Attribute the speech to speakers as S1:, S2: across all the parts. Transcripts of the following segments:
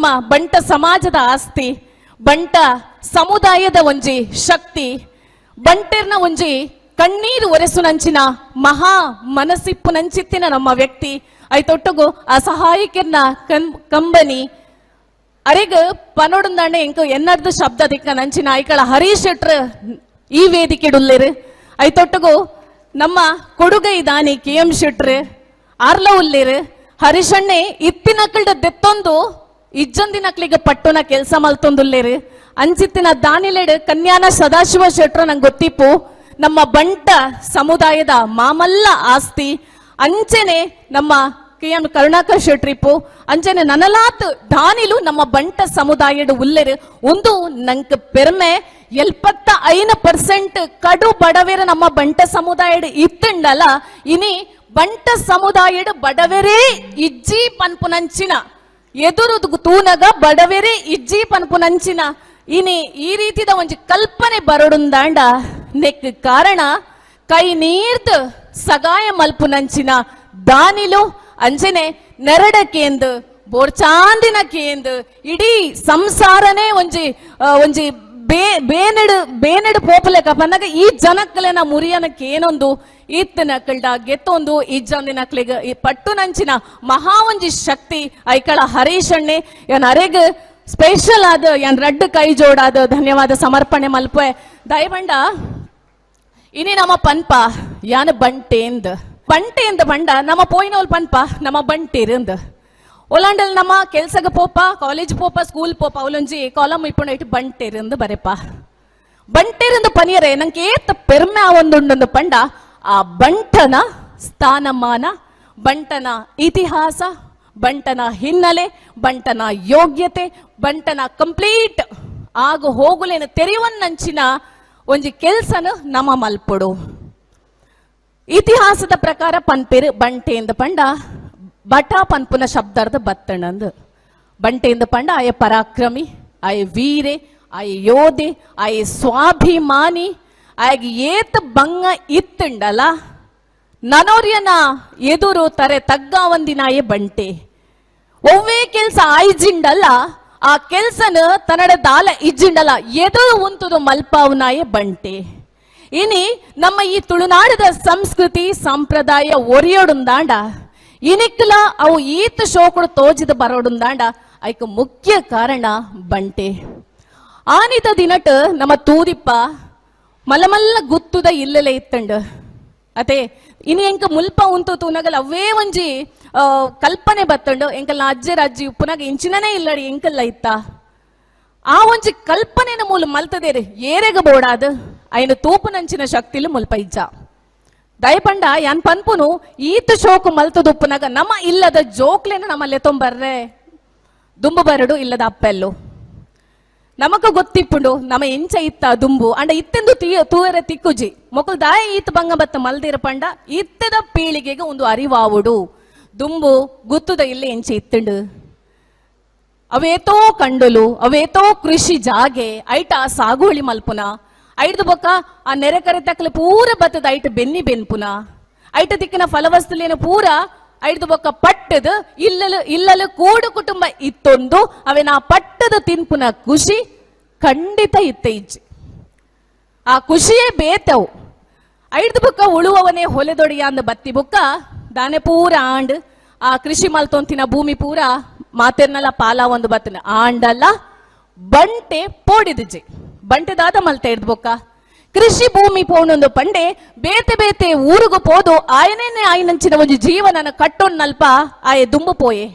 S1: ನಮ್ಮ ಬಂಟ ಸಮಾಜದ ಆಸ್ತಿ, ಬಂಟ ಸಮುದಾಯದ ಒಂಜಿ ಶಕ್ತಿ, ಬಂಟೆರ್ನ ಒಂಜಿ ಕಣ್ಣೀರು ಒರೆಸುನಂಚಿನ ಮಹಾ ಮನಸ್ಸಿಪ್ಪು ನಂಚಿತ್ತಿನ ನಮ್ಮ ವ್ಯಕ್ತಿ, ಐತೊಟ್ಟುಗು ಅಸಹಾಯಕರ್ನ ಕಂ, ಕಂಬನಿ, ಅರೆಗ ಪನೋಡುಂದಾಂಡ ಇಂಕ ಎನ್ನರ್ದ ಶಬ್ದ ದಿಕ್ಕ ನಂಚಿನ ಐಕಳ ಹರೀಶ್ ಶೆಟ್ರ್ ಈ ವೇದಿಕೆಡುಲ್ಲೇರು. ಐತೊಟ್ಟುಗು ನಮ್ಮ ಕೊಡುಗೈ ದಾನಿ ಕೆ ಎಂ ಶೆಟ್ರ್ ಆರ್ಲ ಹರಿಶಣ್ಣೆ ಹರೀಶಣ್ಣೆ ಇತ್ತಿನಕಲ್ಡ ದೆತ್ತೊಂದು ಇಜ್ಜೊಂದಿನಕ್ಲಿಗೆ ಪಟ್ಟುನ ಕೆಲಸ ಮಲ್ತೊಂದುಲ್ಲೇರಿ? ಅಂಚಿತ್ತಿನ ದಾನಿಲೆಡ್ ಕನ್ಯಾನ ಸದಾಶಿವ ಶೆಟ್ರ ನಂಗೆ ಗೊತ್ತಿಪ್ಪು. ನಮ್ಮ ಬಂಟ ಸಮುದಾಯದ ಮಾಮಲ್ಲ ಆಸ್ತಿ. ಅಂಚೆನೆ ನಮ್ಮ ಕೆ ಎಂ ಕರುಣಾಕರ್ ಶೆಟ್ರಿಪ್ಪು. ಅಂಚೆನೆ ನನಲಾತ್ ದಾನಿಲು ನಮ್ಮ ಬಂಟ ಸಮುದಾಯದ ಉಲ್ಲೆರು. ಒಂದು ನಂಗೆ ಪೆರ್ಮೆ ಎಲ್ಪತ್ತ ಐನ ಪರ್ಸೆಂಟ್ ಕಡು ಬಡವೇರ ನಮ್ಮ ಬಂಟ ಸಮುದಾಯಡ್ ಇತ್ತಂಡಲ್ಲ ಇನಿ ಬಂಟ ಸಮುದಾಯಡ್ ಬಡವೆರೇ ಇಜ್ಜಿ ಪನ್ಪುನಂಚಿನ ಎದುರು ತೂನಗ ಬಡವೆರೆ ಇಜ್ಜಿ ಪನ್ಪುನಂಚಿನ ಇನಿ ಈ ರೀತಿದ ಒಂಜಿ ಕಲ್ಪನೆ ಬರಡುಂದಾಂಡ ನೆಕ್ ಕಾರಣ, ಕೈ ನೀರ್ದ ಸಗಾಯ ಮಲ್ಪುನಂಚಿನ ದಾನಿಲು ಅಂಜನೆ ನೆರಡಕೇಂದು ಬೋರ್ಚಾಂದಿನ ಕೇಂದ್ ಇಡೀ ಸಂಸಾರನೇ ಒಂಜಿ ಒಂಜಿ ಬೇ, ಬೇನಡು, ಬೇನೆಡು ಪೋಪಲೆಕ ಬಂದಾಗ ಈ ಜನಕ್ಕಲೆನ ಮುರಿಯನಕ್ಕೆ ಏನೊಂದು? ಈತನ ಕಳ್ಡ ಗೆತ್ತೊಂದು, ಈ ಜಂದಿನಕ್ಲಿಗ ಈ ಪಟ್ಟು ನಂಚಿನ ಮಹಾ ಒಂಜಿ ಶಕ್ತಿ, ಐಕಳ ಹರೀಶ್ ಅಣ್ಣೆ ಏನ್ ಅರೆಗ್ ಸ್ಪೆಷಲ್ ಆದ ಏನ್ ರಡ್ಡು ಕೈ ಜೋಡಾದ ಧನ್ಯವಾದ ಸಮರ್ಪಣೆ ಮಲ್ಪೆ ದಯಬಂಡ ಇನಿ ನಮ್ಮ ಪನ್ಪ, ಯಾನ ಬಂಟೇಂದ್. ಬಂಟೇಂದ್ ಬಂಡ, ನಮ್ಮ ಪೋಯಿನವಲ್ ಪನ್ಪ, ನಮ್ಮ ಬಂಟೇರಿಂದ್. ಒಲಾಂಡಲ್ ನಮ್ಮ ಕೆಲ್ಸಗ ಪೋಪ ಕಾಲೇಜ್ ಪೋಪ ಸ್ಕೂಲ್ ಪೋಪ, ಅವಲೊಂಜಿ ಕಾಲಮ್ ಇಪ್ಪುಂಡು ಇಟ್ಟು ಬಂಟೇರಿಂದ್ ಬರೆಪ. ಬಂಟೇರಿಂದ್ ಪನಿಯರೆ ನಂಗೆ ಏತ ಪೆರ್ಮೆ ಆವೊಂದುಂಡೊಂದು ಪಂಡ, ಆ ಬಂಟನ ಸ್ಥಾನಮಾನ, ಬಂಟನ ಇತಿಹಾಸ, ಬಂಟನ ಹಿನ್ನೆಲೆ, ಬಂಟನ ಯೋಗ್ಯತೆ, ಬಂಟನ ಕಂಪ್ಲೀಟ್ ಆಗು ಹೋಗುಲೇನ ತೆರೆಯುವನ್ನಂಚಿನ ಒಂಜಿ ಕೆಲ್ಸನ ನಮ ಮಲ್ಪುಡು. ಇತಿಹಾಸದ ಪ್ರಕಾರ ಪನ್ಪೇರು ಬಂಟೆಂದ ಪಂಡ ಬಟ ಪನ್ಪುನ ಶಬ್ದಾರ್ಧ ಬತ್ತಣಂದು ಬಂಟೆಯಿಂದ ಪಂಡ, ಆಯ ಪರಾಕ್ರಮಿ, ಆಯ ವೀರೆ, ಆಯ ಯೋಧೆ, ಆಯ ಸ್ವಾಭಿಮಾನಿ, ಆಯ್ಗೆ ಏತ ಬಂಗ ಇತ್ತಂಡಲ. ನನೋರ್ಯನ ಎದುರು ತರೆ ತಗ್ಗ ಒಂದಿನಾಯೆ ಬಂಟೆ. ಒವ್ವೇ ಕೆಲ್ಸ ಆಯ್ಜಿಂಡಲ್ಲ ಆ ಕೆಲ್ಸನ ತನ್ನಡ ದಾಲ ಇಜ್ಜಿಂಡಲ್ಲ ಎದುರು ಉಂತುದು ಮಲ್ಪಾವನಾಯ ಬಂಟೆ. ಇನಿ ನಮ್ಮ ಈ ತುಳುನಾಡದ ಸಂಸ್ಕೃತಿ, ಸಂಪ್ರದಾಯ ಒರಿಯೋಡುಂದಾಂಡ. ಇನಿಕ್ಲ ಅವು ಈತ ಶೋಕುಡು ತೋಜಿದ ಬರೋಡುಂದಾಂಡ ಐಕ ಮುಖ್ಯ ಕಾರಣ ಬಂಟೆ. ಆನಿತ ದಿನಟ್ ನಮ್ಮ ತೂದಿಪ್ಪ ಮಲಮಲ್ಲ ಗುತ್ತುದ ಇಲ್ಲಲೇ ಇತ್ತಂಡ. ಅತೆ, ಇನಿ ಎಂಕ ಮುಲ್ಪ ಉಂತು ತೂನಗಲ್ ಅವೇ ಒಂಜಿ ಕಲ್ಪನೆ ಬತ್ತಂಡು. ಎಂಕಲ್ನ ಅಜ್ಜರ ಅಜ್ಜಿ ಪುನಗ ಇಂಚಿನನೇ ಇಲ್ಲಡಿ ಎಂಕಲ್ಲ ಇತ್ತ. ಆ ಒಂಜಿ ಕಲ್ಪನೆನ ಮೂಲ ಮಲ್ತದೇರಿ ಏರೆಗ ಬೋಡಾದ. ತೂಪು ನಂಚಿನ ಶಕ್ತಿಲು ಮುಲ್ಪ ಇಜ್ಜ. ದಯಪಂಡ, ಯಾನ್ ಪನ್ಪುನು ಈತ ಶೋಕು ಮಲ್ತದುಪ್ಪುನಗ ನಮ್ಮ ಇಲ್ಲದ ಜೋಕ್ಲೇನ ನಮ್ಮಲ್ಲಿ ತೊಂಬರ್ರೆ. ದುಂಬು ಬರಡು ಇಲ್ಲದ ಅಪ್ಪೆಲ್ಲು. ನಮಕ ಗೊತ್ತಿಪ್ಪುಂಡು ನಮ್ಮ ಇಂಚ ಇತ್ತ ದುಂಬು. ಅಂಡ ಇತ್ತೆಂದು ತೀ ತೂರೆ ತಿಕ್ಕುಜಿ. ಮೊಕಲ್ ದಾಯ ಈತ ಬಂಗ ಬತ್ತ ಮಲ್ದಿರ ಪಂಡ, ಇತ್ತದ ಪೀಳಿಗೆಗೆ ಒಂದು ಅರಿವಾವುಡು. ದುಂಬು ಗುತ್ತುದ ಇಲ್ಲಿ ಇಂಚ ಇತ್ತುಂಡು. ಅವೇತೋ ಕಂಡುಲು, ಅವೇತೋ ಕೃಷಿ ಜಾಗೆ, ಐಟ ಸಾಗುವಳಿ ಮಲ್ಪುನ. ಐಡ್ದು ಬೊಕ್ಕ ಆ ನೆರೆ ಕರೆ ತಕ್ಕಲೆ ಪೂರ ಬತ್ತದ ಐಟ್ ಬೆನ್ನಿ ಬೆನ್ಪುನ ಐಟ ದಿಕ್ಕಿನ ಫಲವಸ್ತುಲೇನು ಪೂರ ಐಡ್ದು ಬೊಕ್ಕ ಪಟ್ಟದ, ಇಲ್ಲಲು ಇಲ್ಲಲು ಕೂಡು ಕುಟುಂಬ ಇತ್ತೊಂದು ಅವೇನ ಆ ಪಟ್ಟದ ತಿನ್ಪುನ ಖುಷಿ ಖಂಡಿತ ಇತ್ತ ಇಜ್ಜಿ. ಆ ಖುಷಿಯೇ ಬೇತವು. ಐಡ್ದು ಬುಕ್ಕ ಉಳುವವನೇ ಹೊಲೆದೊಡೆಯ ಅಂದ ಬತ್ತಿ ಬುಕ್ಕ, ದಾನೆ ಪೂರ ಆಂಡ್, ಆ ಕೃಷಿ ಮಲ್ತೊಂತಿನ ಭೂಮಿ ಪೂರ ಮಾತೆರ್ನಲ್ಲ ಪಾಲ ಒಂದು ಬತ್ತನ. ಆಂಡಲ್ಲ ಬಂಟೆ ಪೋಡಿದಿಜ್ಜಿ ಬಂಟೆದಾದ ಮಲ್ತ ಇಡ್ಬೋಕ ಕೃಷಿ ಭೂಮಿ ಪೋಣೊಂದು ಪಂಡೆ, ಬೇತೆ ಬೇತೆ ಊರುಗು ಪೋದು, ಆಯನೇನೆ ಆಯ್ನಂಚಿನ ಒಂದು ಜೀವನನ ಕಟ್ಟೊನ್ನಲ್ಪ ಆಯೆ ದುಂಬು ಪೋಯೆ.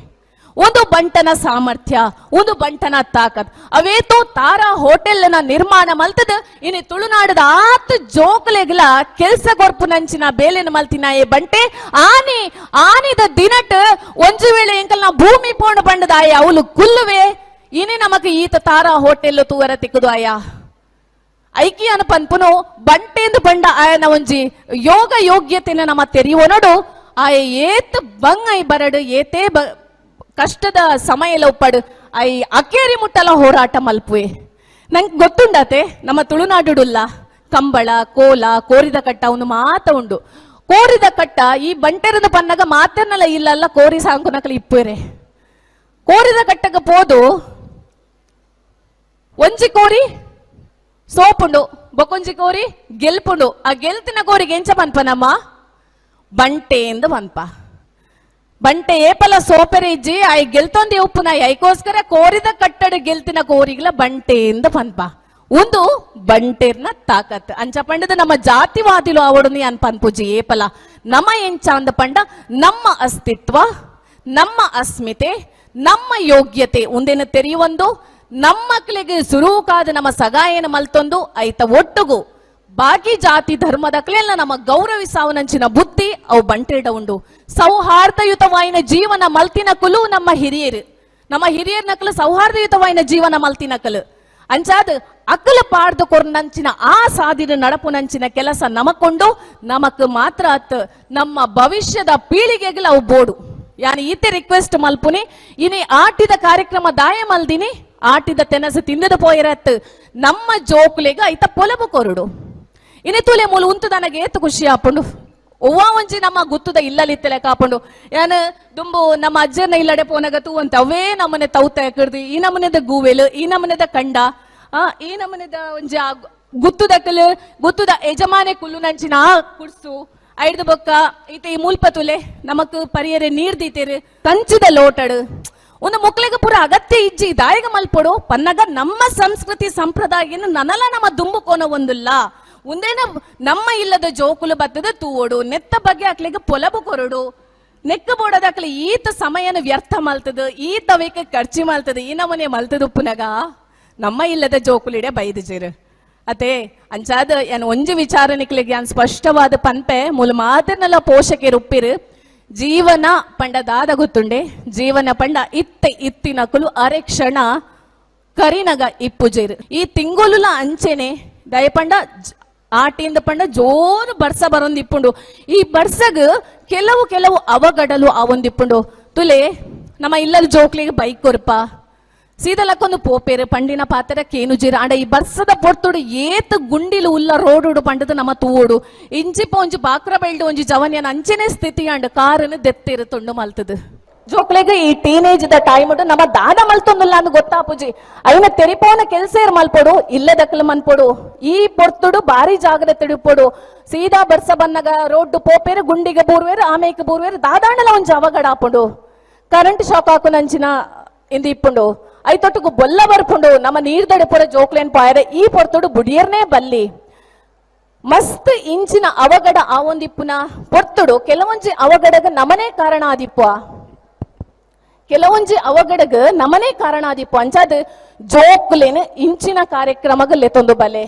S1: ಒಂದು ಬಂಟನ ಸಾಮರ್ಥ್ಯ, ಒಂದು ಬಂಟನ ತಾಕತ್. ಅವೇತೋ ತಾರಾ ಹೋಟೆಲ್ನ ನಿರ್ಮಾಣ ಮಲ್ತದ ಇನ್ನು ತುಳುನಾಡದ ಆತ್ ಜೋಕ್ಲೆಗ್ಲ ಕೆಲ್ಸ ಗೊರ್ಪು ನಂಚಿನ ಬೇಲೆನ ಮಲ್ತಿನ ಏ ಬಂಟೆ. ಆನಿ, ಆನಿದ ದಿನಟ್ ಒಂಜು ವೇಳೆ ಎಂಕಲ್ನ ಭೂಮಿ ಪೋಣ ಬಂಡದ ಆಯ ಅವಳು ಕುಲ್ಲುವೆ. ಇನಿ ನಮಕ್ ಈತ ತಾರಾ ಹೋಟೆಲ್ ತೂವರ ತಿಕ್ಕದು ಆಯ. ಐಕಿ ಅನ ಪನ್ಪುನು ಬಂಟೆಂದು ಬಂಡ ಆಯನ ಒಂಜಿ ಯೋಗ ಯೋಗ್ಯತೆನ ನಮ್ಮ ತೆರೆಯುವನೋಡು, ಆಯ ಏತ್ ಬಂಗ್ ಐ ಬರಡು, ಏತೇ ಬ ಕಷ್ಟದ ಸಮಯ ಉಪ್ಪಡು, ಐ ಅಕೇರಿ ಮುಟ್ಟಲ ಹೋರಾಟ ಮಲ್ಪುವೆ. ನಂಗೆ ಗೊತ್ತುಂಡತೆ, ನಮ್ಮ ತುಳುನಾಡುಡುಲ್ಲ, ಕಂಬಳ, ಕೋಲ, ಕೋರಿದ ಕಟ್ಟ ಅವನು ಮಾತ ಉಂಡು. ಕೋರಿದ ಕಟ್ಟ ಈ ಬಂಟೆರದ ಪನ್ನಗ ಮಾತನ್ನಲ್ಲ ಇಲ್ಲಲ್ಲ ಕೋರಿ ಸಾಂಕುನಕಲ ಇಪ್ಪುರೆ ಕೋರಿದ ಕಟ್ಟಗ ಪೋದು, ಒಂಜಿ ಕೋರಿ ಬೊಕೊಂಜಿ ಕೋರಿ, ಗೆಲ್ಪುಂಡು. ಆ ಗೆಲ್ತಿನ ಕೋರಿಗೆ ಎಂಚ ಪನ್ಪನಮ್ಮ? ಬಂಟೆ ಎಂದು ಪನ್ಪ. ಬಂಟೆ ಏಪಲ ಸೋಪೆರೆ ಆ ಗೆಲ್ತೊಂದಿ ಉಪ್ಪುನ ಐಕೋಸ್ಕರ ಕೋರಿದ ಕಟ್ಟಡ ಗೆಲ್ತಿನ ಕೋರಿಗ್ಲ ಬಂಟೆ ಎಂದು ಪನ್ಪ. ಒಂದು ಬಂಟೆರ್ನ ತಾಕತ್. ಅಂಚ ಪಂಡದ ನಮ್ಮ ಜಾತಿವಾದಿಲು ಅವಡುನಿ ಅನ್ ಪನ್ಪುಜಿ ಏಪಲ. ನಮ್ಮ ಎಂಚ ಅಂದ ಪಂಡ, ನಮ್ಮ ಅಸ್ತಿತ್ವ, ನಮ್ಮ ಅಸ್ಮಿತೆ, ನಮ್ಮ ಯೋಗ್ಯತೆ. ಒಂದೇನ ತೆರೆಯುವಂದು ನಮ್ಮ ಮಕ್ಕಳಿಗೆ ಸುರೂಕಾದ ನಮ್ಮ ಸಗಾಯನ ಮಲ್ತೊಂದು ಐತ ಒಟ್ಟುಗು. ಬಾಕಿ ಜಾತಿ ಧರ್ಮದ ಕ್ಲೆಲ್ಲ ನಮ್ಮ ಗೌರವಿಸಾವನಂಚಿನ ಬುದ್ಧಿ ಅವು ಬಂಟೆಡ ಉಂಡು. ಸೌಹಾರ್ದಯುತವಾಯಿನ ಜೀವನ ಮಲ್ತಿನ ಕುಲು ನಮ್ಮ ಹಿರಿಯರು. ನಮ್ಮ ಹಿರಿಯರ್ ನಕಲು ಸೌಹಾರ್ದಯುತವಾಯಿನ ಜೀವನ ಮಲ್ತಿನ ಕಲು. ಅಂಚಾದ ಅಕಲು ಪಾಡ್ದು ಕೊರ್ನಂಚಿನ ಆ ಸಾಧಿನ ನಡಪು ನಂಚಿನ ಕೆಲಸ ನಮಕೊಂಡು ನಮಕ್ ಮಾತ್ರ ಅತ್ ನಮ್ಮ ಭವಿಷ್ಯದ ಪೀಳಿಗೆಗಳು ಅವು ಬೋಡು. ಯಾನ್ ಈತೆ ರಿಕ್ವೆಸ್ಟ್ ಮಲ್ಪುನಿ, ಇನಿ ಆಟಿದ ಕಾರ್ಯಕ್ರಮ ದಾಯ ಮಲ್ದಿನಿ ಆಟಿದ ತೆನಸು ತಿಂದದ ಪೋಯಿರತ್. ನಮ್ಮ ಜೋಕುಲೆಗ ಐತ ಪೊಲಬು ಕೊರುಡು. ಇನಿ ತುಲೆ ಮೂಲ ಉಂತು ನನಗೆ ಏತು ಖುಷಿ ಆಪುಂಡು. ಒವ್ವ ಒಂಜಿ ನಮ್ಮ ಗುತ್ತುದ ಇಲ್ಲಲಿತ್ತಲೆ ಕಾಪುಂಡು. ಯಾನ್ ದುಂಬು ನಮ್ಮ ಅಜ್ಜನ ಇಲ್ಲಡೆ ಪೋನಗತು ಅಂತ ಅವೇ ನಮ್ಮನೆ ತೌತ ಕಡ್ದು. ಈ ನಮ್ಮನೆದ ಗೂವೆಲು, ಈ ನಮ್ಮನೆದ ಕಂಡ. ಆ, ಈ ನಮ್ಮನೆದ ಒಂಜಿ ಆ ಗುತ್ತುದಕಲು ಗುತ್ತುದ ಯಜಮಾನೆ ಕುಲ್ಲು ನಂಚಿನ ಕುಡ್ಸು. ಐಡ್ದು ಬೊಕ್ಕ, ಈತ ಈ ಮೂಲ್ಪತುಲೆ, ನಮಕ್ ಪರಿಯರೆ ನೀರ್ ದೀತೇರು ಕಂಚುದ ಲೋಟಡು. ಒಂದು ಮಕ್ಕಳಿಗೆ ಪೂರ ಅಗತ್ಯ ಇಜ್ಜಿ ದಾಯಿಗೆ ಮಲ್ಪಡು ಪನ್ನಗ ನಮ್ಮ ಸಂಸ್ಕೃತಿ ಸಂಪ್ರದಾಯನ ನನಲ ನಮ್ಮ ದುಂಬು ಕೋನ ಒಂದುಲ್ಲ. ಒಂದೇನ ನಮ್ಮ ಇಲ್ಲದ ಜೋಕುಲು ಬತ್ತದ ತೂವೋಡು, ನೆತ್ತ ಬಗ್ಗೆ ಹಾಕ್ಲಿಗೆ ಪೊಲಬು ಕೊರಡು. ನೆಕ್ಕ ಬೋಡದಾಕ್ಲಿ ಈತ ಸಮಯನ ವ್ಯರ್ಥ ಮಲ್ತದ, ಈತ ವೇಕ ಖರ್ಚಿ ಮಲ್ತದ, ಈ ನಮನೆ ಮಲ್ತದ ಪುನಗ ನಮ್ಮ ಇಲ್ಲದ ಜೋಕುಲಿಡೆ ಬೈದು ಜೀರು. ಅತೆ, ಅಂಚಾದ ಏನ್ ಒಂಜಿ ವಿಚಾರ ನಿಕ್ಲಿಗೆ ಯಾನ್ ಸ್ಪಷ್ಟವಾದ ಪನ್ಪೆ, ಮೂಲ ಮಾತನ್ನೆಲ್ಲ ಪೋಷಕರು ಉಪ್ಪಿರು. ಪಂಡ ದಾದ ಗೊತ್ತುಂಡೆ? ಜೀವನ ಪಂಡ ಇತ್ತೆ ಇತ್ತಿನಕುಲು ಅರೆ ಕ್ಷಣ ಕರಿನಗ ಇಪ್ಪುಜೇರು. ಈ ತಿಂಗುಲುಲ ಅಂಚೆನೆ ದಯಪಂಡ ಆಟಿಂದ ಪಂಡ ಜೋರು ಬರ್ಸ ಬರೊಂದು ಇಪ್ಪುಂಡು ಈ ಬರ್ಸಗ್ ಕೆಲವು ಕೆಲವು ಅವಗಡಲು ಅವೊಂದಿಪ್ಪುಂಡು ತುಲೆ, ನಮ್ಮ ಇಲ್ಲದ ಜೋಕ್ಲಿಗೆ ಬೈಕ್ ಕೊರ್ಪ ಸೀದಲಕ್ಕೊಂದು ಪೋಪೇರು ಪಂಡಿನ ಪಾತ್ರ ಕೇನುಜೀರ ಆಂಡ ಈ ಬರ್ಸದ ಪೊರ್ತುಡು ಏತ್ ಗುಂಡಿಲು ಉಲ್ಲ ರೋಡುಡು ಪಂಡದ ನಮ್ಮ ತೂವೋಡು. ಇಂಚಿ ಒಂಜಿ ಬಾಕ್ರ ಬೆಳ್ಡು ಒಂಜಿ ಜವನ್ಯನ ಅಂಚನೆ ಸ್ಥಿತಿ ಅಂಡ್ ಕಾರನ್ನು ದೆತ್ತಿರು ತುಂಡು ಮಲ್ತದು. ಜೋಕ್ಲೆಗ ಈ ಟೀನೇಜ್ ದ ಟೈಮ್ ನಮ್ಮ ದಾದ ಮಲ್ತೊಂದಿಲ್ಲ ಅಂದ್ ಗೊತ್ತಾಪುಜಿ. ಐನ ತೆರಿಪೋನ ಕೆಲ್ಸೇರ್ ಮಲ್ಪೊಡು, ಇಲ್ಲದಕ್ಲ ಮನ್ಪೊಡು. ಈ ಪೊರ್ತುಡು ಬಾರಿ ಜಾಗ್ರತೆ ಇಡುಪೊಡು ಸೀದಾ ಬರ್ಸ ಬನ್ನಗ ರೋಡ್ ಪೋಪೇರು ಗುಂಡಿಗೆ ಬೂರ್ವೇರು ಆಮೇಕ ಬೂರ್ವೇರು ದಾದಾಂಡಲ ಒಂಜಿ ಅವಗಡ ಆಪುಂಡು. ಕರೆಂಟ್ ಶಾಕ್ ಹಾಕು ನಂಚಿನ ಇಂದು ಇಪ್ಪುಂಡು. ಐತೊಟ್ಟುಗು ಬೊಲ್ಲ ಬರ್ಪುಂಡು, ನಮ್ಮ ನೀರ್ದಡೆ ಪೊರ ಜೋಕ್ಲೇನ್ ಪಾಯರೆ, ಈ ಪೊರ್ತೊಡು ಬುಡಿಯರ್ನೇ ಬಲ್ಲಿ. ಮಸ್ತ್ ಇಂಚಿನ ಅವಗಡ ಆ ಒಂದಿಪ್ಪುನ ಪೊರ್ತುಡು ಕೆಲವೊಂಜಿ ಅವಗಡಗ ನಮನೇ ಕಾರಣ ಆದಿಪ್ಪ ಕೆಲವೊಂಜಿ ಅವಗಡಗ ನಮನೇ ಕಾರಣ ಆದಿಪ್ಪ ಅಂಚಾದ ಜೋಕ್ಲೇನ್ ಇಂಚಿನ ಕಾರ್ಯಕ್ರಮಗ ಲೆತೊಂದು ಬಲೆ.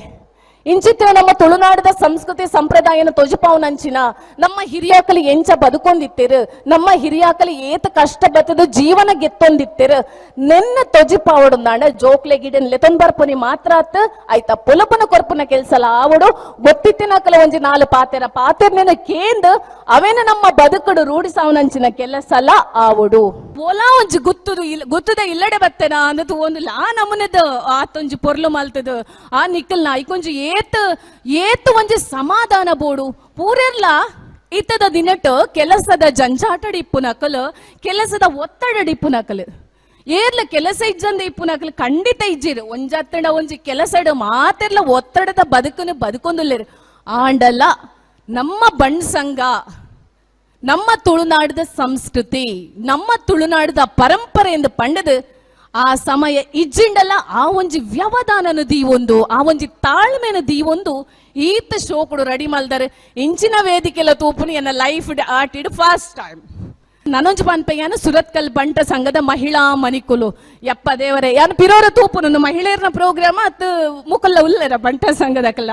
S1: ಇಂಚಿತ್ರ ನಮ್ಮ ತುಳುನಾಡದ ಸಂಸ್ಕೃತಿ ಸಂಪ್ರದಾಯನ ತೊಜಪಾವನಂಚಿನ ನಮ್ಮ ಹಿರಿಯಾಕಲಿ ಎಂಚ ಬದುಕೊಂದಿತ್ತೇರು, ನಮ್ಮ ಹಿರಿಯಾಕಲಿ ಏತ ಕಷ್ಟ ಬತ್ತದ ಜೀವನ ಗೆತ್ತೊಂದಿತ್ತಿರು. ನೆನ್ನ ತೊಜಿಪಾವಡುಂದಾಂಡ ಜೋಕ್ಲೆ ಗಿಡನ್ ಲೆತನ್ ಬರ್ಪುನಿ ಮಾತ್ರ ಆತ್, ಆಯ್ತಾ ಪುಲಪನ ಕೊರ್ಪುನ ಕೆಲ್ಸಲ ಆವಡು ಗೊತ್ತಿತ್ತಿನಕಲ ಒಂಜಿ ನಾಲ್ ಪಾತೆರ ಪಾತೆರ್ನ ಕೇಂದ್ ಅವೇನ ನಮ್ಮ ಬದುಕಡು ರೂಢಿಸಾವನಂಚಿನ ಕೆಲಸಲ ಆವಡು. ಓಲಾ ಒಂಜಿ ಗುತ್ತುದು ಇಲ್ಲ ಗುತ್ತುದ ಇಲ್ಲಡೆ ಬತ್ತೆನ ಅಂದತು ಒಂದು ಲಾ ನಮನದ ಆತೊಂಜಿ ಪೊರ್ಲು ಮಲ್ತದ. ಆ ನಿಕ್ಕಲ್ನ ಐಕೊಂಜಿ ಏತ್ ಏತ್ ಒಂಜಿ ಸಮಾಧಾನ ಬೋಡು ಪೂರೆರ್ಲ ಇತ್ತದ ದಿನಟ್ ಕೆಲಸದ ಜಂಜಾಟಡಿ ಇಪ್ಪು ನಕಲು ಕೆಲಸದ ಒತ್ತಡಡಿ ಇಪ್ಪು ನಕಲು ಏರ್ಲ ಕೆಲಸ ಇಜ್ಜಂದ ಇಪ್ಪು ನಕಲು ಖಂಡಿತ ಇಜ್ಜಿರು ಒಂಜತ್ತಡ ಒಂಜಿ ಕೆಲಸಡು ಮಾತೆರ್ಲ ಒತ್ತಡದ ಬದುಕನು ಬದುಕೊಂದುಲ್ಲೇರು ಆಂಡಲ್ಲ ನಮ್ಮ ಬಣ್ಸಂಗ ನಮ್ಮ ತುಳುನಾಡದ ಸಂಸ್ಕೃತಿ ನಮ್ಮ ತುಳುನಾಡದ ಪರಂಪರೆಯಿಂದ ಪಂಡದು ಆ ಸಮಯ ಇಜ್ಜಿಂಡಲ್ಲ, ಆ ಒಂಜಿ ವ್ಯವಧಾನನ ದೀವೊಂದು, ಆ ಒಂಜಿ ತಾಳ್ಮೆನ ದೀವೊಂದು ಈತ ಶೋಕುಡು ರೆಡಿ ಮಲ್ದರ್, ಇಂಚಿನ ವೇದಿಕೆಲ ತೂಪುನಿ ಎನ್ನ ಲೈಫ್ ಆಟಿಡ್ ಫಸ್ಟ್ ಟೈಮ್. ನನೊಂಜಿ ಪನ್ಪೆಯಾನ ಸುರತ್ಕಲ್ ಬಂಟ ಸಂಘದ ಮಹಿಳಾ ಮನಿಕುಲು ಯಪ್ಪ ದೇವರೇ, ಯಾನ್ ಪಿರೋರ ತೂಪುನು ಮಹಿಳೆಯರನ್ನ ಪ್ರೋಗ್ರಾಮ್ ಅತ್ ಮುಕಲ್ಲ ಉಲ್ಲೆರ ಬಂಟ ಸಂಘದಕಲ್ಲ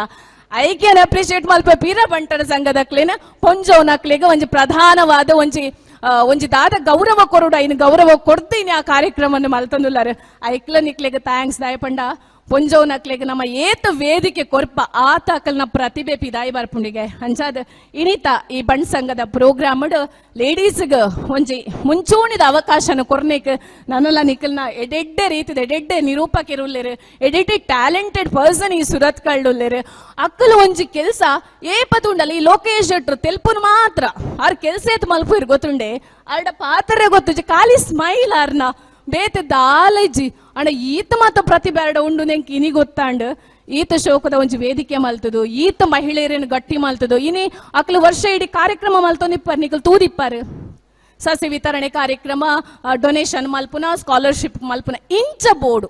S1: ಐಕ್ಯನ ಅಪ್ರಿಶಿಯೇಟ್ ಮಲ್ಪ ಪೀರ ಬಂಟರ ಸಂಘದಕ್ಲೇನ, ಪೊಂಜೋನಕ್ಲಿಗೆ ಒಂಜಿ ಪ್ರಧಾನವಾದ ಒಂಜಿ ಒಂಜಿ ದಾದ ಗೌರವ ಕೊರುಡು ಐನ್ ಗೌರವ ಕೊಡ್ತೀನಿ ಆ ಕಾರ್ಯಕ್ರಮವನ್ನು ಮಲ್ತಂದುಲ್ಲಾರ. ಐಕ್ಲ ನಿಕ್ಲೆಗ್ ಥ್ಯಾಂಕ್ಸ್ ದಾಯಪಂಡ. ಪೊಂಜೋನಕ್ಲೆಗ ನಮ್ಮ ಏತ ವೇದಿಕೆ ಕೊರ್ಪ, ಆತ ಅಕಲ್ನ ಪ್ರತಿಭೆ ಪಿದಾಯಿ ಬರ್ಪುಂಡಿಗೆ. ಅಂಚಾದ ಇನಿತ ಈ ಬಣ್ ಸಂಘದ ಪ್ರೋಗ್ರಾಮ್ ಲೇಡೀಸ್ಗ ಒಂಜಿ ಮುಂಚೂಣಿದ ಅವಕಾಶನ ಕೊರ್ನೇಕ್ ನನ್ನಲ್ಲ ನಿಖಲ್ನ ಎಡೆಡ್ಡೆ ರೀತಿದ, ಎಡೆಡ್ಡೆ ನಿರೂಪಕಿರುಲ್ಲೇರು, ಎಡೆಡ್ಡೆ ಟ್ಯಾಲೆಂಟೆಡ್ ಪರ್ಸನ್ ಈ ಸುರತ್ ಕಳ್ಳುಲ್ಲೇರು ಅಕ್ಕಲು ಒಂಜಿ ಕೆಲ್ಸ ಪತುಂಡಲ್ಲ ಈ ಲೋಕೇಶ್ ಜಟ್ರು ತೆಲ್ಪುನ್ ಮಾತ್ರ. ಅವ್ರ ಕೆಲ್ಸ ಎತ್ ಮಲ್ಪುರ್ ಗೊತ್ತುಂಡೆ. ಅವ್ರ ಪಾತ್ರ ಗೊತ್ತು ಖಾಲಿ ಸ್ಮೈಲ್ ಆರ್ನ ಬೇತೆ ದಾಲೈಜಿ. ಅಣ್ಣ, ಈತ ಮಾತ ಪ್ರತಿಭೆ ಉಂಡು ನೆಂಕ್, ಇನಿ ಗೊತ್ತಾಂಡ್. ಈತ ಶೋಕದ ಒಂಜಿ ವೇದಿಕೆ ಮಲ್ತದು. ಈತ ಮಹಿಳೆಯರನ್ನು ಗಟ್ಟಿ ಮಲ್ತದು. ಇನಿ ಅಕ್ಲು ವರ್ಷ ಇಡೀ ಕಾರ್ಯಕ್ರಮ ಮಲ್ತೊಂದಿಪ್ಪಾರ್ ನಿಕಲ್ ತೂದಿಪ್ಪಾರ್. ಸಸಿ ವಿತರಣೆ ಕಾರ್ಯಕ್ರಮ ಡೊನೇಷನ್ ಮಲ್ಪುನ ಸ್ಕಾಲರ್ಶಿಪ್ ಮಲ್ಪುನ ಇಂಚ ಬೋಡು.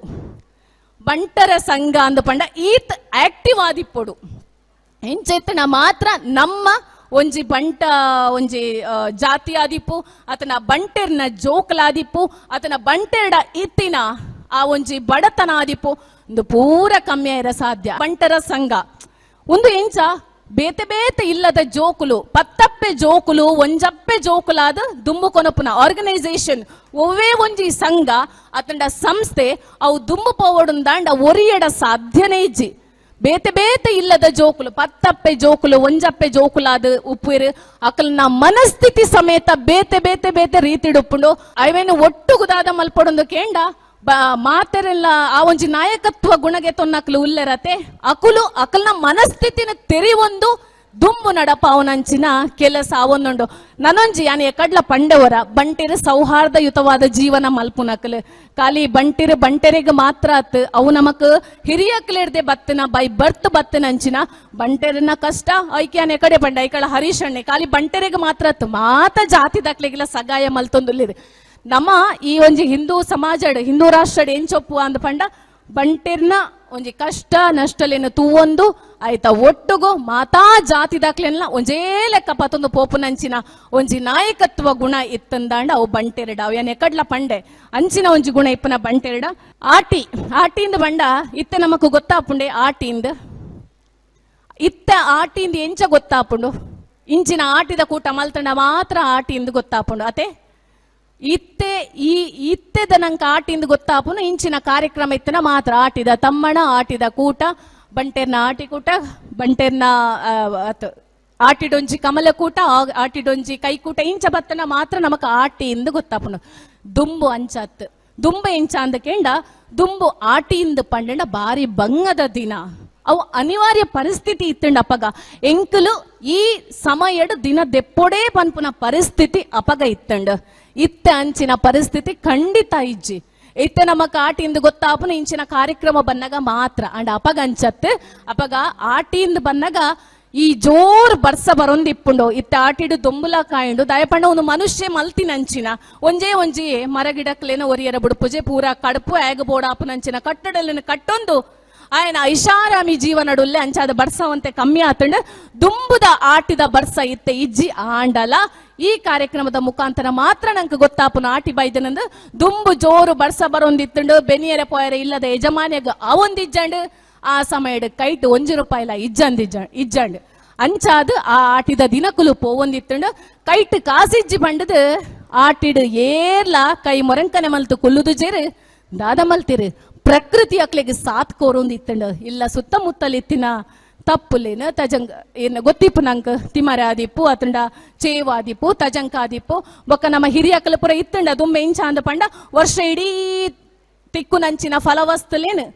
S1: ಬಂಟರ ಸಂಘ ಅಂದ ಪಂಡ, ಈತ್ ಆಕ್ಟಿವ್ ಆದಿಪ್ಪೊಡು. ಎಂಚೆತ್ತನ ಮಾತ್ರ ನಮ್ಮ ಒಂಜಿ ಬಂಟ, ಒಂಜಿ ಜಾತಿ ಆದಿಪ್ಪು ಅತನ ಬಂಟೆರ್ನ ಜೋಕಲಾದಿಪ್ಪು ಅತನ ಬಂಟೆರ್ಡ ಇತ್ತಿನ, ಆ ಒಂಜಿ ಬಡತನ ಆದಿಪ್ಪು ಒಂದು ಪೂರ ಕಮ್ಮಿ ಇರ ಸಾಧ್ಯ. ಬಂಟರ ಸಂಘ. ಒಂದು ಎಂಚ, ಬೇತೆ ಬೇತೆ ಇಲ್ಲದ ಜೋಕುಲು, ಪತ್ತಪ್ಪೆ ಜೋಕುಲು, ಒಂಜಪ್ಪೆ ಜೋಕುಲಾದ ದುಂಬು ಕೊನಪುನ ಆರ್ಗನೈಸೇಷನ್ ಒವ್ವೇ ಒಂಜಿ ಸಂಘ ಅತಂಡ ಸಂಸ್ಥೆ, ಅವು ದುಂಬು ಪೋವಡುಂದಾಂಡ ಒರಿಯಡ ಸಾಧ್ಯನೇ ಇಜ್ಜಿ. ಬೇತೆ ಬೇತೆ ಇಲ್ಲದ ಜೋಕುಲು, ಪತ್ತಪ್ಪೆ ಜೋಕುಲು, ಒಂಜಪ್ಪೆ ಜೋಕುಲಾದ ಉಪ್ಪುರು, ಅಕಲ್ನ ಮನಸ್ಥಿತಿ ಸಮೇತ ಬೇತೆ ಬೇತೆ ಬೇತೆ ರೀತಿಡುಪ್ಪುಂಡು ಅವೇನು ಒಟ್ಟುಗುದಾದ ಮಲ್ಪಡೊಂದು ಕೇಂಡ ಮಾತೆರೆಲ್ಲ ಆ ಒಂಜಿ ನಾಯಕತ್ವ ಗುಣಗೆ ತೊನ್ನಕ್ಲು ಉಲ್ಲೆರತೆ. ಅಕುಲು, ಅಕಲ್ನ ಮನಸ್ಥಿತಿನ ತೆರಿವೊಂದು ದುಂಬು ನಡಪ ಅವನಂಚಿನ ಕೆಲಸ ಅವನೊಂಡು. ನನೊಂಜಿ ಯಾನ್ ಎಕಡ್ಲ ಪಂಡವರ ಸೌಹಾರ್ದ ಸೌಹಾರ್ದಯುತವಾದ ಜೀವನ ಮಲ್ಪುನಕಲ್. ಖಾಲಿ ಬಂಟಿರ್ ಬಂಟೆರೆಗ್ ಮಾತ್ರ ಆತ್, ಅವು ನಮಕ್ ಹಿರಿಯಕ್ಲಿಡ್ದೆ ಬತ್ತಿನ, ಬೈ ಬರ್ತ್ ಬತ್ತನಂಚಿನ. ಬಂಟೆರನ ಕಷ್ಟ ಐಕ್ಯಾನ್ ಎಕಡೆ ಬಂಡ, ಐಕಳ ಹರೀಶಣ್ಣೆ ಖಾಲಿ ಬಂಟೆರೆಗ್ ಮಾತ್ರ ಆತ್, ಮಾತ ಜಾತಿ ದಾಖಲೆಗೆಲ್ಲ ಸಗಾಯ ಮಲ್ತೊಂದುಲ್ಲಿದೆ ನಮ್ಮ ಈ ಒಂಜಿ ಹಿಂದೂ ಸಮಾಜಡ್, ಹಿಂದೂ ರಾಷ್ಟ್ರಡ್ ಚೊಪ್ಪು ಅಂದ ಪಂಡ, ಬಂಟೆರ್ನ ಒಂಜಿ ಕಷ್ಟ ನಷ್ಟಲಿನ ತೂವೊಂದು, ಆಯ್ತಾ ಒಟ್ಟುಗು ಮಾತಾ ಜಾತಿ ದಾಖಲೆಲ್ಲ ಒಂಜೇ ಲೆಕ್ಕ ಪತ್ತೊಂದು ಪೋಪುನಂಚಿನ ಒಂಜಿ ನಾಯಕತ್ವ ಗುಣ ಇತ್ತಂದಾಂಡ ಅವು ಬಂಟೆರಡ. ಅವು ಎಕಡ್ಲ ಪಂಡೆ, ಅಂಚಿನ ಒಂಜಿ ಗುಣ ಇಪ್ಪನ ಬಂಟೆರಡ. ಆಟಿ ಆಟಿಂದ ಬಂಡ, ಇತ್ತೆ ನಮಕ್ ಗೊತ್ತಾಪುಂಡೆ ಆಟಿಂದ ಇತ್ತ ಆಟಿಂದ ಎಂಚ ಗೊತ್ತಾಪುಂಡು? ಇಂಚಿನ ಆಟಿದ ಕೂಟ ಮಲ್ತಂಡ ಮಾತ್ರ ಆಟಿಂದ ಗೊತ್ತಾಪುಂಡು. ಅತೆ, ಇತ್ತೆ ಈ ಇತ್ತೆದ ನಂಗೆ ಆಟಿಂದ ಗೊತ್ತಾಪುನು ಇಂಚಿನ ಕಾರ್ಯಕ್ರಮ ಇತ್ತನ ಮಾತ್ರ ಆಟಿದ ತಮ್ಮಣ ಆಟಿದ ಕೂಟ, ಬಂಟೆರ್ನ ಆಟಿಕೂಟ ಬಂಟೆರ್ನ ಆಟಿಡೊಂಜಿ ಕಮಲಕೂಟ ಆಟಿಡೊಂಜಿ ಕೈಕೂಟ ಇಂಚ ಬತ್ತನ ಮಾತ್ರ ನಮಕ್ ಆಟಿಯಿಂದ ಗೊತ್ತಾಪುನು. ದುಂಬು ಅಂಚತ್. ದುಂಬು ಇಂಚ ಅಂದ ಕೇಂಡ, ದುಂಬು ಆಟಿಯಿಂದ ಪಂಡಣ ಬಾರಿ ಬಂಗದ ದಿನ. ಅವು ಅನಿವಾರ್ಯ ಪರಿಸ್ಥಿತಿ ಇತ್ತಂಡ ಅಪಗ. ಎಂಕಲು ಈ ಸಮಯಡ್ ದಿನ ದೆಪ್ಪೊಡೇ ಪನ್ಪುನ ಪರಿಸ್ಥಿತಿ ಅಪಗ ಇತ್ತಂಡ. ಇತ್ತ ಅಂಚಿನ ಪರಿಸ್ಥಿತಿ ಖಂಡಿತ ಇಜ್ಜಿ. ಇತ್ತ ನಮ್ಮ ಕಾಟಿಂದ ಗೊತ್ತಾಪುನ ಇಂಚಿನ ಕಾರ್ಯಕ್ರಮ ಬನ್ನಗ ಮಾತ್ರ. ಅಂಡ್ ಅಪಗ ಅಂಚತ್ತೆ, ಅಪಗ ಆಟಿಂದ ಬನ್ನಗ ಈ ಜೋರ್ ಬರ್ಸ ಬರೊಂದು ಇಪ್ಪುಂಡು ಇತ್ತ ಆಟಿಡು ದೊಂಬುಲ ಕಾಯಿಂಡು. ದಯಪಂಡ ಒಂದು ಮನುಷ್ಯ ಮಲ್ತಿನಂಚಿನ ಒಂಜೇ ಒಂಜಿ ಮರಗಿಡಕ್ಲೇನ ಒರಿಯರ ಬುಡುಪುಜೆ ಪೂರ ಕಡುಪು, ಆಗ ಬೋಡಾಪುನಂಚಿನ ಕಟ್ಟಡಲ್ಲಿನ ಕಟ್ಟೊಂದು ఆయన ಐಷಾರಾಮಿ ಜೀವನಡುಲ್ಲೆ ಅಂಚಾದ ಬರ್ಸವಂತೆ ಕಮ್ಮಿ ಆತಂಡ ದುಂಬುದ ಆಟಿದ ಬರ್ಸ ಇತ್ತೆ ಇಜ್ಜಿ ಆಂಡಲ ಈ ಕಾರ್ಯಕ್ರಮದ ಮುಖಾಂತರ ಮಾತ್ರ ನಂಗೆ ಗೊತ್ತಾಪುನ ಆಟಿ ಬೈದನಂದ ದುಂಬು ಜೋರು ಬರ್ಸ ಬರೊಂದಿತ್ತಂಡು ಬೆನಿಯರ ಪೋಯರ ಇಲ್ಲದ ಯಜಮಾನ್ಯಗ ಅವೊಂದಿಜ್ಜಂಡು ಆ ಸಮಯಡ್ ಕೈಟ್ ಒಂಜಿ ರೂಪಾಯಿಲ ಇಜ್ಜಂದಿಜ್ಜ ಇಜ್ಜಂಡ್ ಅಂಚಾದ ಆ ಆಟಿದ ದಿನಕುಲು ಪೋವೊಂದಿತ್ತಂಡು ಕೈಟ್ ಕಾಸಿಜ್ಜಿ ಬಂಡದು ಆಟಿಡ್ ಏರ್ಲ ಕೈ ಮೊರಂಕನೆ ಮಲ್ತು ಕುಲ್ಲುದು ಜೇರು ದಾದ ಮಲ್ತಿರು ಪ್ರಕೃತಿ ಅಕ್ಲಿಗೆ ಸಾತ್ ಕೋರೊಂದಿತ್ತಂಡ. ಇಲ್ಲ ಸುತ್ತಮುತ್ತಲ ಇತ್ತಿನ ತಪ್ಪುಲೇನ ತಜಂಗ, ಏನ ಗೊತ್ತಿಪ್ಪು ನಂಗೆ? ತಿಮರ ಆದಿಪ್ಪು ಅತಂಡ ಚೇವ್ ಆದಿಪ್ಪು ತಜಂಕ ಆದಿಪ್ಪು ಬೊಕ್ಕ ನಮ್ಮ ಹಿರಿಯ ಪುರ ಇತ್ತಂಡ ದುಮ್ಮೆ ಇಂಚ ಅಂದ ಪಂಡ, ವರ್ಷ ಇಡೀ ತಿಕ್ಕು ನಂಚಿನ ಫಲವಸ್ತುಲೇನು.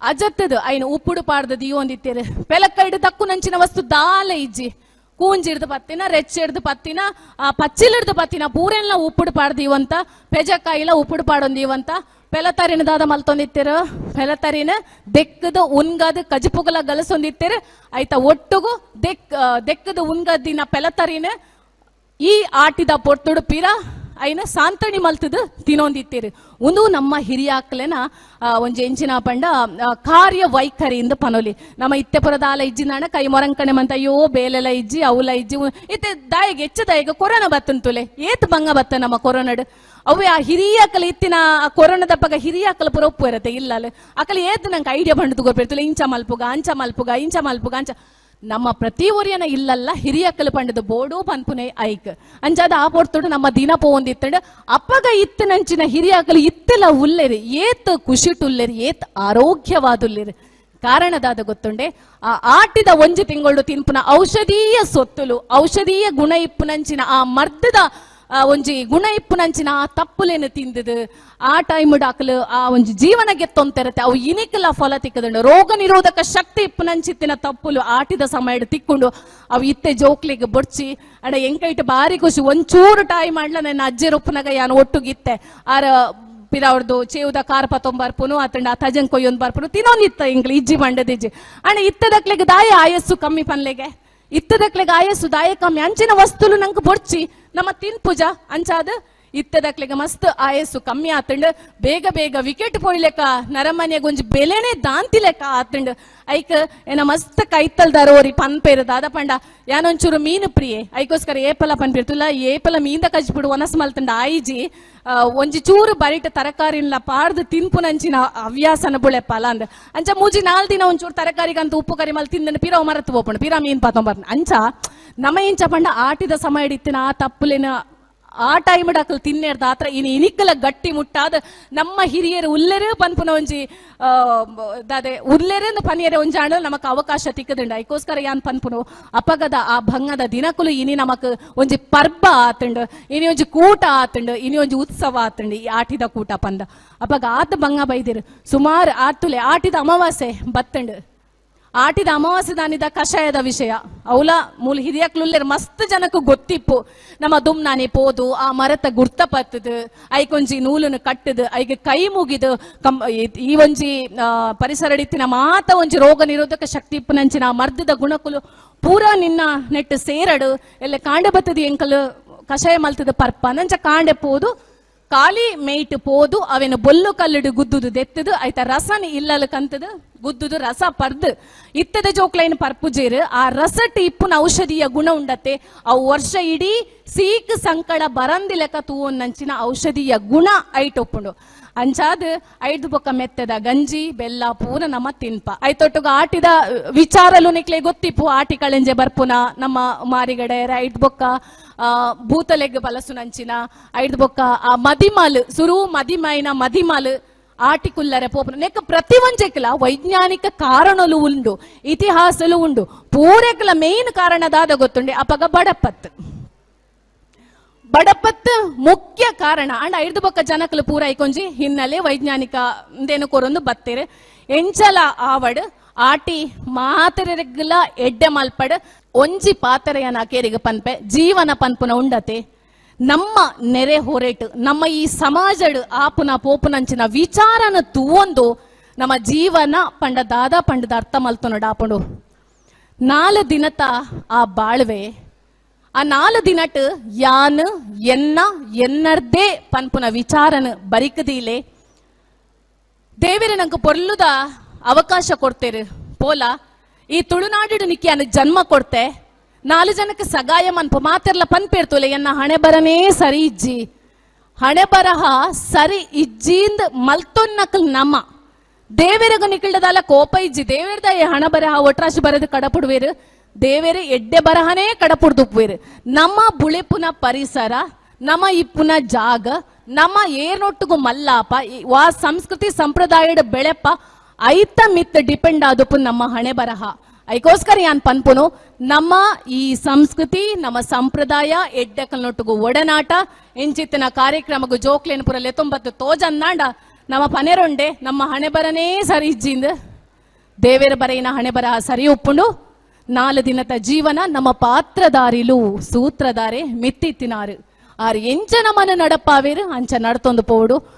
S1: ಅಜತ್ತದು, ಐನು ಉಪ್ಪುಡು ಪಾಡ್ದ ದಿಯೋಂದಿತ್ತೇರು ಹಿಡಿದು ತಕ್ಕು ನಂಚಿನ ವಸ್ತು ದಾಲ ಇಜ್ಜಿ. ಕೂಂಜಿಡ್ದು ಪತ್ತಿನ, ರೆಚ್ಚಿಡ್ದು ಪತ್ತಿನ, ಆ ಪಚ್ಚಿಲಿಡ್ದು ಪತ್ತಿನ, ಪೂರೆಲ್ಲ ಉಪ್ಪುಡು ಪಾಡ್ದೀವಂತ ಪೆಜಕಾಯಿಲ ಉಪ್ಪುಡು ಪಾಡೊಂದೀವಂತ ಪೆಲತರಿನ ದಾದ ಮಲ್ತೊಂದಿತ್ತಿರು? ಪೆಲತರಿನ ದೆಕ್ಕದು ಉನ್ಗದ ಕಜಿಪುಗಲ ಗಲಸೊಂದಿತ್ತಿರು? ಆಯ್ತಾ, ಒಟ್ಟುಗು ದೆಕ್ ದೆಕ್ಕದು ಉನ್ಗದಿನ ಪೆಲತರಿನ ಈ ಆಟಿದ ಪೊರ್ತುಡು ಪಿರ ಐನ ಸಾಂತಣಿ ಮಲ್ತದ ತಿನ್ನೊಂದಿತ್ತೀರಿ. ಒಂದು ನಮ್ಮ ಹಿರಿಯ ಅಕ್ಲೆನ ಒಂಜಿ ಎಂಚಿನ ಪಂಡ ಕಾರ್ಯ ವೈಖರಿಯಿಂದ ಪನೊಲಿ. ನಮ್ಮ ಇತ್ತೆಪುರದ ಆಲ ಇಜ್ಜಿನಾಣ ಕೈ ಮೊರಂಕಣೆ ಮಂತ, ಅಯ್ಯೋ, ಬೇಲೆಲ ಇಜ್ಜಿ, ಅವುಲ ಇಜ್ಜಿ ಇತ್ತೆ ದಾಯಿಗೆ ಹೆಚ್ಚು ದಾಯಿಗೆ ಕೊರೋನಾ ಬತ್ತಂತುಲೆ. ಏತ್ ಬಂಗ ಬತ್ತ ನಮ್ಮ ಕೊರೋನಾಡ್. ಅವು ಆ ಹಿರಿಯ ಹಿರಿಯಾಕಲ ಇತ್ತಿನ ಕೊರೋನಾದ ಪಗ ಹಿರಿಯಾಕಲ ಪುರ ಒಪ್ಪು ಇರತ್ತೆ ಇಲ್ಲ ಅಕಲ ಏತ್ ನಂಗೆ ಐಡಿಯಾ ಬಂಡದು ಗೊತ್ತಿರ್ತಲೆ ಇಂಚ ಮಲ್ಪುಗ, ಅಂಚ ಮಲ್ಪುಗ, ಇಂಚ ಮಲ್ಪುಗ, ಅಂಚ ನಮ್ಮ ಪ್ರತಿ ಊರಿಯನ ಇಲ್ಲಲ್ಲ ಹಿರಿಯ ಕಲ್ಪಂಡದ ಬೋಡು ಪನ್ಪುನೆ ಐಕ್. ಅಂಜಾದ ಆ ಪೊರ್ತುಡು ನಮ್ಮ ದಿನ ಪೋಂದಿತ್ತಂಡ. ಅಪ್ಪಗ ಇತ್ತನಂಚಿನ ಹಿರಿಯಕಲು ಇತ್ತೆಲ್ಲ ಉಲ್ಲೆರಿ, ಏತ್ ಖುಷಿಟುಲ್ಲೆರಿ, ಏತ್ ಆರೋಗ್ಯವಾದುಲ್ಲೆರಿ. ಕಾರಣದಾದ ಗೊತ್ತುಂಡೆ, ಆ ಆಟಿದ ಒಂಜಿ ತಿಂಗಳು ತಿನ್ಪುನ ಔಷಧೀಯ ಸೊತ್ತುಲು, ಔಷಧೀಯ ಗುಣ ಇಪ್ಪುನಂಚಿನ ಆ ಮರ್ದದ ಒಂಜಿ ಗುಣ ಇಪ್ಪುನಂಚಿನ ಆ ತಪ್ಪುಲೇನು ತಿಂದದು. ಆ ಟೈಮ್ ಡಾಕಲು ಆ ಒಂಜಿ ಜೀವನ ಗೆತ್ತೊಂತೆರತ್ತೆ ಅವು ಇನಿಕಲ ಫಲ ತಿಕ್ಕದಂಡು. ರೋಗ ನಿರೋಧಕ ಶಕ್ತಿ ಇಪ್ಪುನಂಚಿತ್ತಿನ ತಪ್ಪುಲು ಆಟಿದ ಸಮಯ ತಿಕ್ಕೊಂಡು ಅವು ಇತ್ತೆ ಜೋಕ್ಲಿಗೆ ಬೊಡ್ಚಿ, ಅಡ ಎಂಕೈಟ್ ಬಾರಿ ಖುಷಿ. ಒಂಚೂರು ಟೈಮ್ ಮಾಡ್ಲ ನನ್ನ ಅಜ್ಜಿ ರೊಪ್ಪನಾಗ ಯಾನು ಒಟ್ಟುಗಿತ್ತೆ ಆರ ಪಿರವ್ರದ್ದು ಚೇವುದ ಕಾರ್ಪ ತೊಂಬರ್ಪುನು ಅತಂಡ ತಜನ್ ಕೊಯ್ಯೊಂದು ಬರ್ಪುನು ತಿನ್ನೋನಿತ್ತ ಇಂಗ್ಲಿ, ಇಜ್ಜಿ ಮಂಡದಿಜ್ಜಿ ಅಣ್ಣ ಇತ್ತದಕ್ಲಿಗೆ ದಾಯ ಆಯಸ್ಸು ಕಮ್ಮಿ ಪನ್ಲೆಗೆ. ಇತ್ತದಕ್ಲೆಗ್ ಗಾಯ ದಾಯ ಕಮ್ಮಿ ಅಂಚಿನ ವಸ್ತುಲು ನಂಗೆ ಬೊಡ್ಚಿ. ನಮ್ಮ ತಿನ್ ಪೂಜ ಅಂಚಾದ ಇತ್ತದಕ್ಲೆಗ ಮಸ್ತ್ ಆಯಸ್ಸು ಕಮ್ಮಿ ಆತಂಡ್ ಬೇಗ ಬೇಗ ವಿಕೆಟ್ ಪೊಯ್ಲೆಕ ನರಮನೆಗ್ ಒಂಜಿ ಬೆಲೆನೆ ದಾಂತಿ ಲೆಕ್ಕ ಆತಂಡ್ ಐಕ್ ಏನ ಮಸ್ತ್ ಕೈತಲ್ದಾರೋರಿ ಪನ್ಪೇರು ದಾದ ಪಂಡ. ಯಾನೊಂಚೂರು ಮೀನು ಪ್ರಿಯೆ, ಐಕೋಸ್ಕರ ಏಪಲ ಪನ್ಪಿರ್ತುಲ್ಲ ಏಪಲ ಮೀಂದ ಕಜ್ಬಿಡು ಒನಸ್ ಮಲ್ತಂಡ ಆಯಿಜಿ ಒಂಜಿ ಚೂರು ಬರಿಟ ತರಕಾರಿನ್ಲ ಪಾಡ್ದು ತಿನ್ಪುನಂಚಿನ ಹವ್ಯಾಸನ ಬುಳೆ ಪಲ ಅಂದ್. ಅಂಚ ಮೂಜಿ ನಾಲ್ ದಿನ ಒಂಚೂರು ತರಕಾರಿಗಂತ ಉಪ್ಪು ಕರಿ ಮಲ್ ತಿಂದನ ಪಿರ ಮರತ್ ಹೋಪಣ ಪಿರ ಮೀನ್ ಪಾತೊಂಬರ್ನ. ಅಂಚ ನಮ ಇಂಚ ಪಂಡ ಆಟಿದ ಸಮಯ ಇಡಿತ್ತಿನ ಆ ತಪ್ಪುಲಿನ ಆ ಟೈಮ್ ಡಾಕಲ್ ತಿನ್ನೇರ್ದ ಆತ್ರ ಇನಿ ಇನಿಕ್ಕಲ ಗಟ್ಟಿ ಮುಟ್ಟಾದ ನಮ್ಮ ಹಿರಿಯರು ಉಲ್ಲೆರೇ ಪನ್ಪುನ ಒಂಜಿ ದಾದೆ, ಉಲ್ಲೆರೇ ಪನಿಯರೆ ಒಂಜಾಣ ನಮಕ್ ಅವಕಾಶ ತಿಕ್ಕದಂಡ ಐಕೋಸ್ಕರ ಯಾನ್ ಪನ್ಪುನು, ಅಪಗದ ಆ ಭಂಗದ ದಿನಕುಲು ಇನಿ ನಮಕ್ ಒಂಜಿ ಪರ್ಬ ಆತಂಡ್, ಇನಿ ಒಂಜಿ ಕೂಟ ಆತಂಡ್, ಇನಿ ಒಂಜಿ ಉತ್ಸವ ಆತಂಡ್ ಈ ಆಟಿದ ಕೂಟ ಪಂದ. ಅಪಗ ಆತ ಭಂಗ ಬೈದಿರು, ಸುಮಾರು ಆತುಲೆ ಆಟಿದ ಅಮಾವಾಸ್ಯೆ ಬತ್ತಂಡ್. ಆಟಿದ ಅಮಾವಾಸ್ಯ ದಾನಿದ ಕಷಾಯದ ವಿಷಯ. ಅವಲ ಮೂಲ ಹಿರಿಯಕ್ಲುಲ್ಲೆರ್ ಮಸ್ತ್ ಜನಕ್ಕೂ ಗೊತ್ತಿಪ್ಪು. ನಮ್ಮ ದುಮ್ನಾನೆ ಪೋದು, ಆ ಮರತ ಗುರ್ತ ಪತ್ತದು ಐಕೊಂಜಿ ನೂಲನ್ನು ಕಟ್ಟದು, ಐಗೆ ಕೈ ಮುಗಿದು, ಕಂ, ಈ- ಒಂಜಿ ಪರಿಸರ ಇತ್ತಿನ ಮಾತ ಒಂಜಿ ರೋಗ ನಿರೋಧಕ ಶಕ್ತಿ ಇಪ್ಪುನಂಚಿನ ಆ ಮರ್ದದ ಗುಣಕುಲು ಪೂರ ನಿನ್ನ ನೆಟ್ಟು ಸೇರಡು, ಎಲ್ಲ ಕಾಂಡೆ ಬತ್ತದು ಎಂಕಲು ಕಷಾಯ ಮಲ್ತದ ಪರ್ಪ. ನಂಚ ಕಾಂಡೆ ಪೋದು ಕಾಲಿ ಮೇಯ್ಟ್ ಪೋದು, ಅವೆನ ಬೊಲ್ಲು ಕಲ್ಲುಡು ಗುದ್ದುದು ದೆತ್ತದು ಐತ ರಸನ ಇಲ್ಲಲು ಕಂತದು, ಗುದ್ದುದು ರಸ ಪರ್ದು. ಇತ್ತದ ಜೋಕ್ಲೈನ್ ಪರ್ಪುಜೇರು? ಆ ರಸಟ್ ಇಪ್ಪುನ ಔಷಧಿಯ ಗುಣ ಉಂಡತ್ತೆ. ಅವು ವರ್ಷ ಇಡೀ ಸೀಕ್ ಸಂಕಳ ಬರಂದಿಲಕ ತೂವೊನ್ನಂಚಿನ ಔಷಧಿಯ ಗುಣ ಐಟೊಪ್ಪುಂಡು. ಅಂಚಾದ್ ಐದು ಬೊಕ್ಕ ಮೆತ್ತದ ಗಂಜಿ ಬೆಲ್ಲ ಪೂರ ನಮ್ಮ ತಿನ್ಪ. ಐತೊಟ್ಟುಗ ಆಟಿದ ವಿಚಾರಲು ನಿಕ್ಲೆ ಗೊತ್ತಿಪ್ಪು ಆಟಿ ಕಳೆಂಜೆ ಬರ್ಪುನ ನಮ್ಮ ಮಾರಿಗಡೆ. ಐಟ್ ಬೊಕ್ಕ ಆ, ಭೂತಲೆಗ್ ಬಲಸುನಂಚಿನ ಐದು ಬೊಕ್ಕ ಆ ಮದಿಮಾಲ್ ಸುರು ಮದಿಮೈನ ಮದಿಮಾಲ್ ಆಟಿಕುಲ್ಲರೆ ಪೋಪನ. ನೆಕ್ಕ ಪ್ರತಿ ಒಂಜೆಕ್ಲ ವೈಜ್ಞಾನಿಕ ಕಾರಣಲು ಉಂಡು ಇತಿಹಾಸಲು ಉಂಡು ಪೂರೆಕ್ಲ ಮೇನ್ ಕಾರಣದಾದ ಗೊತ್ತುಂಡೆ ಅಪಗ ಬಡಪತ್. ಬಡಪತ್ ಮುಖ್ಯ ಕಾರಣ. ಅಂಡ್ ಐದು ಬೊಕ್ಕ ಜನಕಲು ಪೂರ ಐಕೊಂಜಿ, ಹಿನ್ನೆಲೆ ವೈಜ್ಞಾನಿಕ ಇಂದೇನು ಕೊರೊಂದು ಬತ್ತೇರೆ. ಎಂಚಲ ಆವಡ್, ಆಟಿ ಮಾತರೆಗ್ಲ ಎಡ್ಡೆ ಮಲ್ಪಡ್, ಒಂಜಿ ಪಾತರೆಯ ಕೇರಿಗೆ ಪನ್ಪೆ, ಜೀವನ ಪನ್ಪುನ ಉಂಡತೆ. ನಮ್ಮ ನೆರೆ ಹೊರೇಟ್, ನಮ್ಮ ಈ ಸಮಾಜಡ್ ಆಪುನ ಪೋಪುನಂಚಿನ ವಿಚಾರನ ತೂವೊಂದು ನಮ್ಮ ಜೀವನ ಪಂಡ ದಾದ ಪಂಡದ ಅರ್ಥ ಮಲ್ತುನಡ ಆಪುಂಡು. ನಾಲ್ ದಿನತ ಆ ಬಾಳ್ವೆ ಆ ನಾಲ್ ದಿನಟ್ ಯಾನ್, ಎನ್ನ, ಎನ್ನರ್ದೇ ಪನ್ಪುನ ವಿಚಾರನ ಬರಿಕದೀಲೆ. ದೇವರ ನಂಗೆ ಪೊರ್ಲುದ ಅವಕಾಶ ಕೊಡ್ತೇರು. ಪೋಲ, ಈ ತುಳುನಾಡಿಡು ನಿಕ್ಕಿ ಅನ್ನ ಜನ್ಮ ಕೊಡ್ತೆ. ನಾಲ್ಕು ಜನಕ್ಕೆ ಸಗಾಯ ಮನ್ಪ ಮಾತೆರ್ಲ ಪನ್ಪೇರ್ತೋಲೆ ಎನ್ನ ಹಣೆ ಬರನೇ ಸರಿ ಇಜ್ಜಿ. ಹಣೆ ಬರಹ ಸರಿ ಇಜ್ಜಿಂದ ಮಲ್ತೊನ್ನಕಲ್ ನಮ್ಮ. ದೇವರಿಗೂ ನಿಕ್ಕಿಳ್ದಲ್ಲ ಕೋಪ ಇಜ್ಜಿ. ದೇವೆರ್ದ ಈ ಹಣ ಬರಹ ಒಟ್ರಾಶಿ ಬರೆದು ಕಡಪುಡುವೇರು. ದೇವೇರೆ ಎಡ್ಡೆ ಬರಹನೇ ಕಡಪುಡ್ದುಪ್ಪುವೇರು ನಮ್ಮ ಬುಳಿಪುನ ಪರಿಸರ, ನಮ್ಮ ಇಪ್ಪುನ ಜಾಗ, ನಮ್ಮ ಏರ್ನೊಟ್ಟಿಗೂ ಮಲ್ಲಾಪ ವಾ ಸಂಸ್ಕೃತಿ ಸಂಪ್ರದಾಯದ ಬೆಳೆಪ ಐತ ಮಿತ್ ಡಿಪೆಂಡ್ ಆದಪ್ಪು ನಮ್ಮ ಹಣೆ ಬರಹ. ಐಕೋಸ್ಕರ ಯಾನ್ ಪನ್ಪುನು, ನಮ್ಮ ಈ ಸಂಸ್ಕೃತಿ, ನಮ್ಮ ಸಂಪ್ರದಾಯ ಎಡ್ಡೆಕಲ್ನೊಟ್ಟಿಗೂ ಒಡನಾಟ, ಎಂಚಿತ್ತಿನ ಕಾರ್ಯಕ್ರಮಗು ಜೋಕ್ಲೇನ್ ಪುರ ಲೆತ್ತೊಂಬತ್ತು ತೋಜನ್ನಾಂಡ ನಮ್ಮ ಪನೆರೊಂಡೆ, ನಮ್ಮ ಹಣೆ ಬರನೇ ಸರಿ ಇಜ್ಜಿಂದ. ದೇವೇರ ಬರೆಯಿನ ಹಣೆ ಬರಹ ಸರಿ ಒಪ್ಪುಂಡು ದಿನತ ಜೀವನ ನಮ್ಮ ಪಾತ್ರದಾರಿಲು ಸೂತ್ರಧಾರೆ ಮಿತ್ತಿತ್ತಿನಾರು. ಆರ್ ಎಂಚ ನಮ್ಮನ ನಡಪಾವೇರು ಅಂಚ ನಡ್ತೊಂದು ಪೋಡು.